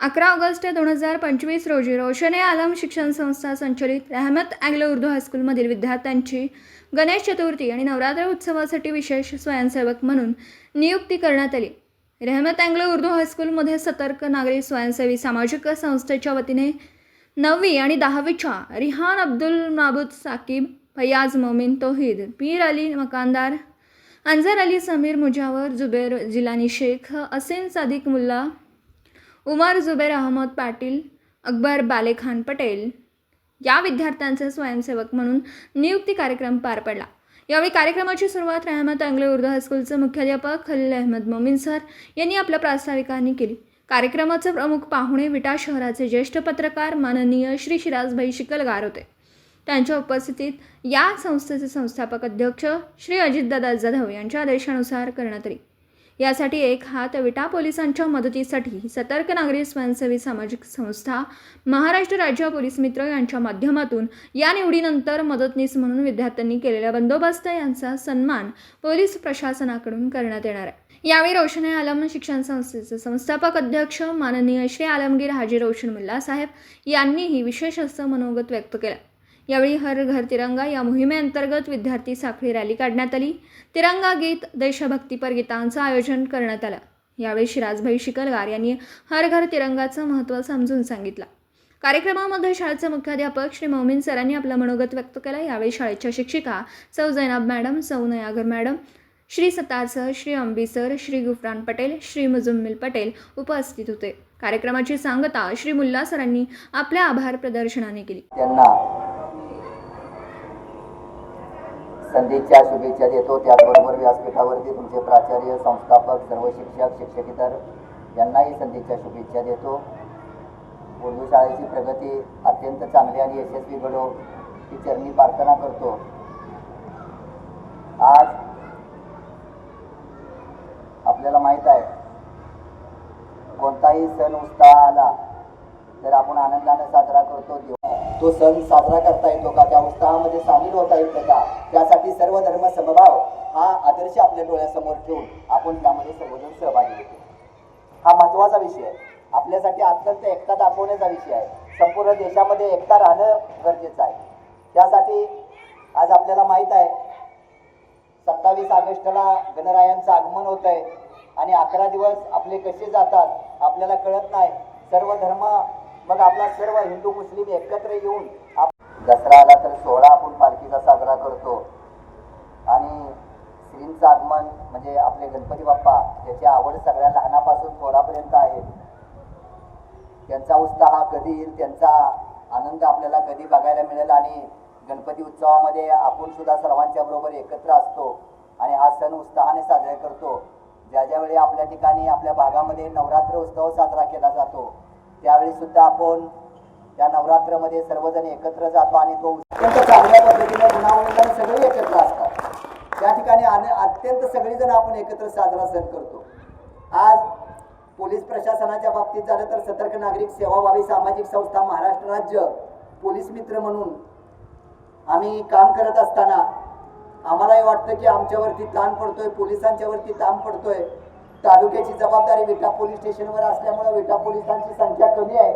अकरा ऑगस्ट दोन हजार पंचवीस रोजी रोशन ए आलम शिक्षण संस्था संचलित रहमत अँग्लो उर्दू हायस्कूलमधील विद्यार्थ्यांची गणेश चतुर्थी आणि नवरात्र उत्सवासाठी विशेष स्वयंसेवक म्हणून नियुक्ती करण्यात आली. रहमत अँग्लो उर्दू हायस्कूलमध्ये सतर्क नागरी स्वयंसेवी सामाजिक संस्थेच्या वतीने नववी आणि दहावीच्या रिहान अब्दुल नाबूद साकीब फयाज मोमीन तोहीद पीर अली मकानदार अंजर अली समीर मुजावर जुबेर जिलानी शेख असेन सादिक मुल्ला उमर जुबेर अहमद पाटील अकबर बालेखान पटेल या विद्यार्थ्यांचे स्वयंसेवक म्हणून नियुक्ती कार्यक्रम पार पडला. यावेळी कार्यक्रमाची सुरुवात रहमत अँग्लो उर्दू हायस्कूलचे मुख्याध्यापक खलील अहमद मोमीन सर यांनी आपल्या प्रास्ताविकांनी केली. कार्यक्रमाचे प्रमुख पाहुणे विटा शहराचे ज्येष्ठ पत्रकार माननीय श्री शिराजभाई शिकलगार होते. त्यांच्या उपस्थितीत या संस्थेचे संस्थापक अध्यक्ष श्री अजितदादा जाधव यांच्या आदेशानुसार करण्यात आली. यासाठी एक हात विटा पोलिसांच्या मदतीसाठी सतर्क नागरी स्वयंसेवी सामाजिक संस्था महाराष्ट्र राज्य पोलीस मित्र यांच्या माध्यमातून या निवडीनंतर मदतनीस म्हणून विद्यार्थ्यांनी केलेल्या बंदोबस्त यांचा सन्मान पोलीस प्रशासनाकडून करण्यात येणार आहे. यावेळी रोशन आलम शिक्षण संस्थेचे संस्थापक अध्यक्ष माननीय श्री आलमगीर हाजी रोशन मुल्ला साहेब यांनीही विशेष असं मनोगत व्यक्त केलं. यावेळी हर घर तिरंगा या मोहिमेअंतर्गत विद्यार्थी साखळी रॅली काढण्यात आली. तिरंगा गीत देशभक्तीपर गीतांचं आयोजन करण्यात आलं. यावेळी शिराजभाई शिकलगार यांनी हर घर तिरंगाचं महत्त्व समजून सांगितलं. कार्यक्रमामध्ये शाळेचे मुख्याध्यापक श्री मोमीन सरांनी आपलं मनोगत व्यक्त केलं. यावेळी शाळेच्या शिक्षिका सौ जैनाब मॅडम सौ Nayagar madam Shri Satar sir Shri Ambi sir Shri Gufran Patel Shri Muzammil Patel उपस्थित होते. कार्यक्रमाची सांगता श्री मुल्ला सरांनी आपल्या आभार प्रदर्शनाने केली. त्यांना संधीच्या शुभेच्छा देतो. त्याचबरोबर व्यासपीठावरती तुमचे प्राचार्य संस्थापक सर्व शिक्षक शिक्षकेतर यांनाही संधीच्या शुभेच्छा देतो. उर्दू शाळेची प्रगती अत्यंत चांगली आणि यशस्वी घडो ही चरणी प्रार्थना करतो. आज आपल्याला माहीत आहे कोणताही सण उत्साह आला तर आपण आनंदाने साजरा करतो तो सण साजरा करता येतो का? त्या उत्साहामध्ये सामील होता येतं का? त्यासाठी सर्व धर्म समभाव हा आदर्श आपल्या डोळ्यासमोर ठेवून आपण त्यामध्ये सर्वजण सहभागी होतो. हा महत्त्वाचा विषय आहे. आपल्यासाठी अत्यंत एकता दाखवण्याचा विषय आहे. संपूर्ण देशामध्ये एकता राहणं गरजेचं आहे. त्यासाठी आज आपल्याला माहीत आहे सत्तावीस ऑगस्टला गणरायांचं आगमन होत आहे आणि अकरा दिवस आपले कसे जातात आपल्याला कळत नाही. सर्व धर्म मग आपला सर्व हिंदू मुस्लिम एकत्र येऊन आप दसरा आला तर सोहळा आपण पालखीचा साजरा करतो. आणि श्रींचं आगमन म्हणजे आपले गणपती बाप्पा याची आवड सगळ्या लहानापासून थोरापर्यंत आहे. त्यांचा उत्साह हा कधी येईल त्यांचा आनंद आपल्याला कधी बघायला मिळेल आणि गणपती उत्सवामध्ये आपण सुद्धा सर्वांच्या बरोबर एकत्र असतो आणि हा सण उत्साहाने साजरा करतो. ज्या ज्यावेळी आपल्या ठिकाणी आपल्या भागामध्ये नवरात्र उत्सव साजरा केला जातो त्यावेळी सुद्धा आपण त्या नवरात्रमध्ये सर्वजण एकत्र जातो आणि तो अत्यंत चांगल्या पद्धतीने गुणावून सगळे एकत्र असतात. त्या ठिकाणी आणि अत्यंत सगळीजण आपण एकत्र साजरा सण करतो. आज पोलीस प्रशासनाच्या बाबतीत झालं तर सतर्क नागरिक सेवाभावी सामाजिक संस्था महाराष्ट्र राज्य पोलीस मित्र म्हणून आम्ही काम करत असताना आम्हालाही वाटतं की आमच्यावरती ताण पडतोय पोलिसांच्यावरती ताण पडतोय. तालुक्याची जबाबदारी विटा पोलीस स्टेशनवर असल्यामुळे विटा पोलिसांची संख्या कमी आहे.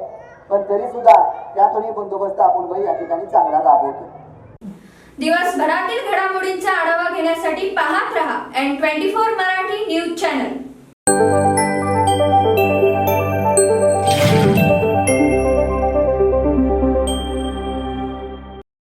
पण तरी सुद्धा त्यातूनही बंदोबस्त आपण या ठिकाणी चांगला राबवतो दिवसभरातील घडामोडींचा आढावा घेण्यासाठी पाहत रहा N twenty four Marathi news channel.